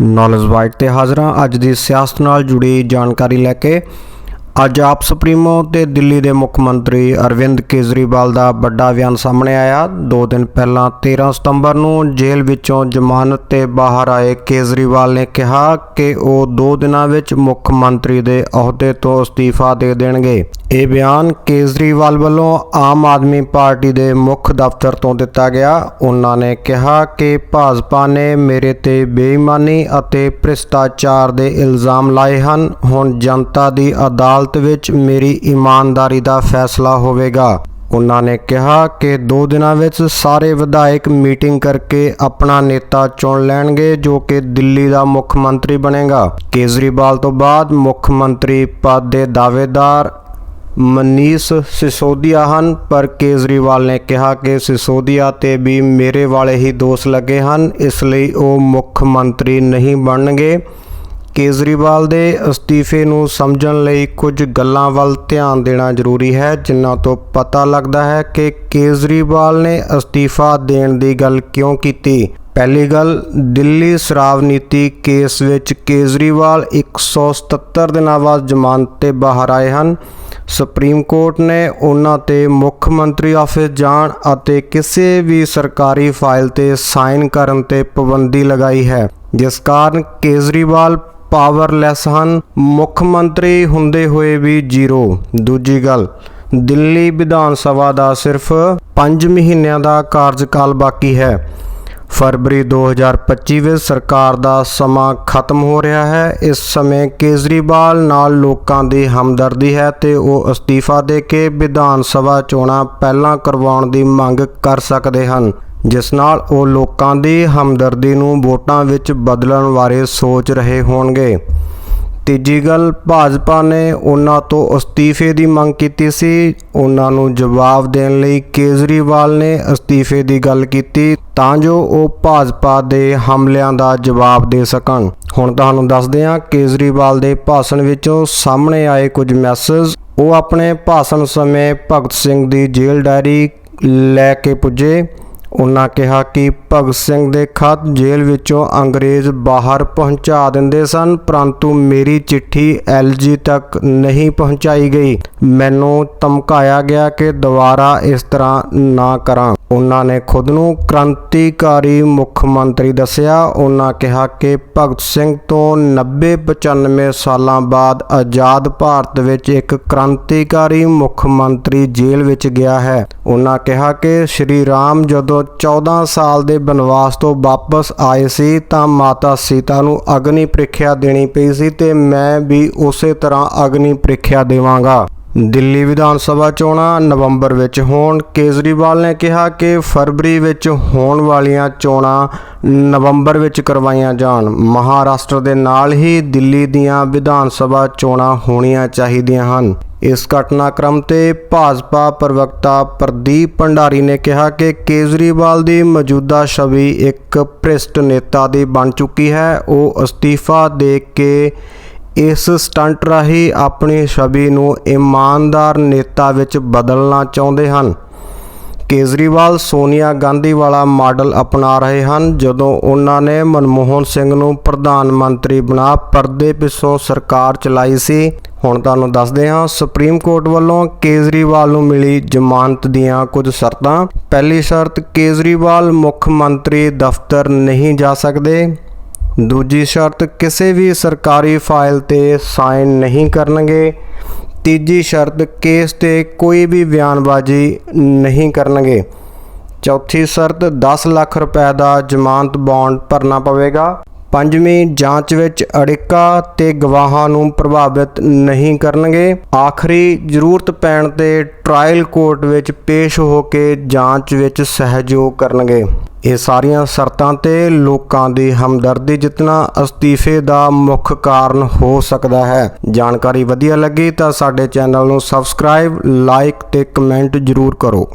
Knowledge white ਤੇ ਹਾਜ਼ਰਾਂ ਅੱਜ ਦੀ ਸਿਆਸਤ ਨਾਲ ਜੁੜੀ ਜਾਣਕਾਰੀ ਲੈ ਕੇ ਅੱਜ ਆਪ ਸੁਪਰੀਮੋ ਤੇ ਦਿੱਲੀ ਦੇ ਮੁੱਖ ਮੰਤਰੀ ਅਰਵਿੰਦ ਕੇਜਰੀਵਾਲ ਦਾ ਵੱਡਾ ਬਿਆਨ ਸਾਹਮਣੇ ਆਇਆ। ਦੋ ਦਿਨ ਪਹਿਲਾਂ 13 ਸਤੰਬਰ ਨੂੰ ਜੇਲ੍ਹ ਵਿੱਚੋਂ ਜ਼ਮਾਨਤ ਤੇ ਬਾਹਰ ਆਏ ਕੇਜਰੀਵਾਲ ਨੇ ਕਿਹਾ ਕਿ ਉਹ ਦੋ ਦਿਨਾਂ ਵਿੱਚ ਮੁੱਖ ਮੰਤਰੀ ਦੇ ਅਹੁਦੇ ਤੋਂ ਅਸਤੀਫਾ ਦੇ ਦੇਣਗੇ। ਇਹ ਬਿਆਨ ਕੇਜਰੀਵਾਲ ਵੱਲੋਂ ਆਮ ਆਦਮੀ ਪਾਰਟੀ ਦੇ ਮੁੱਖ ਦਫ਼ਤਰ ਤੋਂ ਦਿੱਤਾ ਗਿਆ। ਉਹਨਾਂ ਨੇ ਕਿਹਾ ਕਿ ਭਾਜਪਾ ਨੇ ਮੇਰੇ ਤੇ ਬੇਈਮਾਨੀ ਅਤੇ ਭ੍ਰਿਸ਼ਟਾਚਾਰ ਦੇ ਇਲਜ਼ਾਮ ਲਾਏ ਹਨ। ਹੁਣ ਜਨਤਾ ਦੀ ਅਦਾਲਤ ਵਿੱਚ ਮੇਰੀ ਇਮਾਨਦਾਰੀ ਦਾ ਫੈਸਲਾ ਹੋਵੇਗਾ। ਉਹਨਾਂ ਨੇ ਕਿਹਾ ਕਿ ਦੋ ਦਿਨਾਂ ਵਿੱਚ ਸਾਰੇ ਵਿਧਾਇਕ ਮੀਟਿੰਗ ਕਰਕੇ ਆਪਣਾ ਨੇਤਾ ਚੁਣ ਲੈਣਗੇ, ਜੋ ਕਿ ਦਿੱਲੀ ਦਾ ਮੁੱਖ ਮੰਤਰੀ ਬਣੇਗਾ। ਕੇਜਰੀਵਾਲ ਤੋਂ ਬਾਅਦ ਮੁੱਖ ਮੰਤਰੀ ਪਦ ਦੇ ਦਾਅਵੇਦਾਰ ਮਨੀਸ਼ ਸਿਸੋਦੀਆ ਹਨ, ਪਰ ਕੇਜਰੀਵਾਲ ਨੇ ਕਿਹਾ ਕਿ ਸਿਸੋਦੀਆ ਤੇ ਵੀ ਮੇਰੇ ਵਾਲੇ ਹੀ ਦੋਸ਼ ਲੱਗੇ ਹਨ, ਇਸ ਲਈ ਉਹ ਮੁੱਖ ਮੰਤਰੀ ਨਹੀਂ ਬਣਨਗੇ। ਕੇਜਰੀਵਾਲ ਦੇ ਅਸਤੀਫੇ ਨੂੰ ਸਮਝਣ ਲਈ ਕੁਝ ਗੱਲਾਂ ਵੱਲ ਧਿਆਨ ਦੇਣਾ ਜ਼ਰੂਰੀ ਹੈ, ਜਿਨ੍ਹਾਂ ਤੋਂ ਪਤਾ ਲੱਗਦਾ ਹੈ ਕਿ ਕੇਜਰੀਵਾਲ ਨੇ ਅਸਤੀਫਾ ਦੇਣ ਦੀ ਗੱਲ ਕਿਉਂ ਕੀਤੀ। ਪਹਿਲੀ ਗੱਲ, ਦਿੱਲੀ ਸ਼ਰਾਬ ਨੀਤੀ ਕੇਸ ਵਿੱਚ ਕੇਜਰੀਵਾਲ 177 ਦਿਨਾਂ ਬਾਅਦ ਜ਼ਮਾਨਤ ਤੇ ਬਾਹਰ ਆਏ ਹਨ। ਸੁਪਰੀਮ ਕੋਰਟ ਨੇ ਉਹਨਾਂ ਤੇ ਮੁੱਖ ਮੰਤਰੀ ਆਫਿਸ ਜਾਣ ਅਤੇ ਕਿਸੇ ਵੀ ਸਰਕਾਰੀ ਫਾਈਲ ਤੇ ਸਾਈਨ ਕਰਨ ਤੇ ਪਾਬੰਦੀ ਲਗਾਈ ਹੈ, ਜਿਸ ਕਾਰਨ ਕੇਜਰੀਵਾਲ ਪਾਵਰਲੈਸ ਹਨ। ਮੁੱਖ ਮੰਤਰੀ ਹੁੰਦੇ ਹੋਏ ਵੀ ਜ਼ੀਰੋ। ਦੂਜੀ ਗੱਲ, ਦਿੱਲੀ ਵਿਧਾਨ ਸਭਾ ਦਾ ਸਿਰਫ 5 ਮਹੀਨਿਆਂ ਦਾ ਕਾਰਜਕਾਲ ਬਾਕੀ ਹੈ। ਫਰਵਰੀ 2025 ਵਿੱਚ ਸਰਕਾਰ ਦਾ ਸਮਾਂ ਖਤਮ ਹੋ ਰਿਹਾ ਹੈ। ਇਸ ਸਮੇਂ ਕੇਜਰੀਵਾਲ ਨਾਲ ਲੋਕਾਂ ਦੀ ਹਮਦਰਦੀ ਹੈ ਤੇ ਉਹ ਅਸਤੀਫਾ ਦੇ ਕੇ ਵਿਧਾਨ ਸਭਾ ਚੋਣਾਂ ਪਹਿਲਾਂ ਕਰਵਾਉਣ ਦੀ ਮੰਗ ਕਰ ਸਕਦੇ ਹਨ, ਜਿਸ ਨਾਲ ਉਹ ਲੋਕਾਂ ਦੀ ਹਮਦਰਦੀ ਨੂੰ ਵੋਟਾਂ ਵਿੱਚ ਬਦਲਣ ਬਾਰੇ ਸੋਚ ਰਹੇ ਹੋਣਗੇ। ਤੀਜੀ ਗੱਲ, ਭਾਜਪਾ ਨੇ ਉਹਨਾਂ ਤੋਂ ਅਸਤੀਫੇ ਦੀ ਮੰਗ ਕੀਤੀ ਸੀ। ਉਹਨਾਂ ਨੂੰ ਜਵਾਬ ਦੇਣ ਲਈ ਕੇਜਰੀਵਾਲ ਨੇ ਅਸਤੀਫੇ ਦੀ ਗੱਲ ਕੀਤੀ ਤਾਂ ਜੋ ਉਹ ਭਾਜਪਾ ਦੇ ਹਮਲਿਆਂ ਦਾ ਜਵਾਬ ਦੇ ਸਕਣ। ਹੁਣ ਤੁਹਾਨੂੰ ਦੱਸਦੇ ਹਾਂ, ਕੇਜਰੀਵਾਲ ਦੇ ਭਾਸ਼ਣ ਵਿੱਚੋਂ ਸਾਹਮਣੇ ਆਏ ਕੁਝ ਮੈਸੇਜ। ਉਹ ਆਪਣੇ ਭਾਸ਼ਣ ਸਮੇਂ ਭਗਤ ਸਿੰਘ ਦੀ ਜੇਲ੍ਹ ਡਾਇਰੀ ਲੈ ਕੇ ਪੁੱਜੇ। ਉਹਨਾਂ ਕਿਹਾ ਕਿ ਭਗਤ ਸਿੰਘ ਦੇ ਖਤ ਜੇਲ੍ਹ ਵਿੱਚੋਂ ਅੰਗਰੇਜ਼ ਬਾਹਰ ਪਹੁੰਚਾ ਦਿੰਦੇ ਸਨ, ਪਰੰਤੂ ਮੇਰੀ ਚਿੱਠੀ ਐਲਜੀ ਤੱਕ ਨਹੀਂ ਪਹੁੰਚਾਈ ਗਈ। ਮੈਨੂੰ ਧਮਕਾਇਆ ਗਿਆ ਕਿ ਦੁਬਾਰਾ ਇਸ ਤਰ੍ਹਾਂ ਨਾ ਕਰਾਂ। ਉਹਨਾਂ ਨੇ ਖੁਦ ਨੂੰ ਕ੍ਰਾਂਤੀਕਾਰੀ ਮੁੱਖ ਮੰਤਰੀ ਦੱਸਿਆ। ਉਹਨਾਂ ਕਿਹਾ ਕਿ ਭਗਤ ਸਿੰਘ ਤੋਂ 90-95 ਸਾਲਾਂ ਬਾਅਦ ਆਜ਼ਾਦ ਭਾਰਤ ਵਿੱਚ ਇੱਕ ਕ੍ਰਾਂਤੀਕਾਰੀ ਮੁੱਖ ਮੰਤਰੀ ਜੇਲ੍ਹ ਵਿੱਚ ਗਿਆ ਹੈ। ਉਹਨਾਂ ਕਿਹਾ ਕਿ ਸ਼੍ਰੀ ਰਾਮ ਜਦੋਂ 14 ਸਾਲ ਦੇ ਬਨਵਾਸ ਤੋਂ ਵਾਪਸ ਆਏ ਸੀ ਤਾਂ ਮਾਤਾ ਸੀਤਾ ਨੂੰ ਅਗਨੀ ਪ੍ਰੀਖਿਆ ਦੇਣੀ ਪਈ ਸੀ ਤੇ ਮੈਂ ਵੀ ਉਸੇ ਤਰ੍ਹਾਂ ਅਗਨੀ ਪ੍ਰੀਖਿਆ ਦੇਵਾਂਗਾ। ਦਿੱਲੀ ਵਿਧਾਨ ਸਭਾ ਚੋਣਾਂ ਨਵੰਬਰ ਵਿੱਚ ਹੋਣ। ਕੇਜਰੀਵਾਲ ਨੇ ਕਿਹਾ ਕਿ ਫਰਵਰੀ ਵਿੱਚ ਹੋਣ ਵਾਲੀਆਂ ਚੋਣਾਂ ਨਵੰਬਰ ਵਿੱਚ ਕਰਵਾਈਆਂ ਜਾਣ। ਮਹਾਰਾਸ਼ਟਰ ਦੇ ਨਾਲ ਹੀ ਦਿੱਲੀ ਦੀਆਂ ਵਿਧਾਨ ਸਭਾ ਚੋਣਾਂ ਹੋਣੀਆਂ ਚਾਹੀਦੀਆਂ ਹਨ। ਇਸ ਘਟਨਾਕ੍ਰਮ ਤੇ ਭਾਜਪਾ ਪ੍ਰਵਕਤਾ ਪ੍ਰਦੀਪ ਭੰਡਾਰੀ ਨੇ ਕਿਹਾ ਕਿ ਕੇਜਰੀਵਾਲ ਦੀ ਮੌਜੂਦਾ ਛਵੀ ਇੱਕ ਭ੍ਰਿਸ਼ਟ ਨੇਤਾ ਦੀ ਬਣ ਚੁੱਕੀ ਹੈ। ਉਹ ਅਸਤੀਫਾ ਦੇ ਕੇ ਇਸ ਸਟੰਟ ਰਾਹੀਂ ਆਪਣੀ ਛਵੀ ਨੂੰ ਇਮਾਨਦਾਰ ਨੇਤਾ ਵਿੱਚ ਬਦਲਣਾ ਚਾਹੁੰਦੇ ਹਨ। ਕੇਜਰੀਵਾਲ, ਸੋਨੀਆ ਗਾਂਧੀ ਵਾਲਾ ਮਾਡਲ ਅਪਣਾ ਰਹੇ ਹਨ, ਜਦੋਂ ਉਹਨਾਂ ਨੇ ਮਨਮੋਹਨ ਸਿੰਘ ਨੂੰ ਪ੍ਰਧਾਨ ਮੰਤਰੀ ਬਣਾ ਪਰਦੇ ਪਿੱਛੋਂ ਸਰਕਾਰ ਚਲਾਈ ਸੀ। ਹੁਣ ਤੁਹਾਨੂੰ ਦੱਸਦੇ ਹਾਂ, ਸੁਪਰੀਮ ਕੋਰਟ ਵੱਲੋਂ ਕੇਜਰੀਵਾਲ ਨੂੰ ਮਿਲੀ ਜ਼ਮਾਨਤ ਦੀਆਂ ਕੁਝ ਸ਼ਰਤਾਂ। ਪਹਿਲੀ ਸ਼ਰਤ, ਕੇਜਰੀਵਾਲ ਮੁੱਖ ਮੰਤਰੀ ਦਫ਼ਤਰ ਨਹੀਂ ਜਾ ਸਕਦੇ। ਦੂਜੀ ਸ਼ਰਤ, ਕਿਸੇ ਵੀ ਸਰਕਾਰੀ ਫਾਈਲ ਤੇ ਸਾਈਨ ਨਹੀਂ ਕਰਨਗੇ। ਤੀਜੀ ਸ਼ਰਤ, ਕੇਸ ਤੇ ਕੋਈ ਵੀ ਬਿਆਨਬਾਜ਼ੀ ਨਹੀਂ ਕਰਨਗੇ। ਚੌਥੀ ਸ਼ਰਤ 10 ਲੱਖ ਰੁਪਏ ਦਾ ਜ਼ਮਾਨਤ ਬੌਂਡ ਭਰਨਾ ਪਵੇਗਾ। ਪੰਜਵੀਂ ਜਾਂਚ ਵਿੱਚ ਅੜਿੱਕਾ ਤੇ ਗਵਾਹਾਂ ਨੂੰ ਪ੍ਰਭਾਵਿਤ ਨਹੀਂ ਕਰਨਗੇ। ਆਖਰੀ ਜ਼ਰੂਰਤ ਪੈਣ ਤੇ ਟ੍ਰਾਇਲ ਕੋਰਟ ਵਿੱਚ ਪੇਸ਼ ਹੋ ਕੇ ਜਾਂਚ ਵਿੱਚ ਸਹਿਯੋਗ ਕਰਨਗੇ। ਇਹ ਸਾਰੀਆਂ ਸ਼ਰਤਾਂ ਤੇ ਲੋਕਾਂ ਦੀ ਹਮਦਰਦੀ ਜਿੱਤਣਾ ਅਸਤੀਫੇ ਦਾ ਮੁੱਖ ਕਾਰਨ ਹੋ ਸਕਦਾ ਹੈ। ਜਾਣਕਾਰੀ ਵਧੀਆ ਲੱਗੀ ਤਾਂ ਸਾਡੇ ਚੈਨਲ ਨੂੰ ਸਬਸਕ੍ਰਾਈਬ, ਲਾਈਕ ਤੇ ਕਮੈਂਟ ਜ਼ਰੂਰ ਕਰੋ।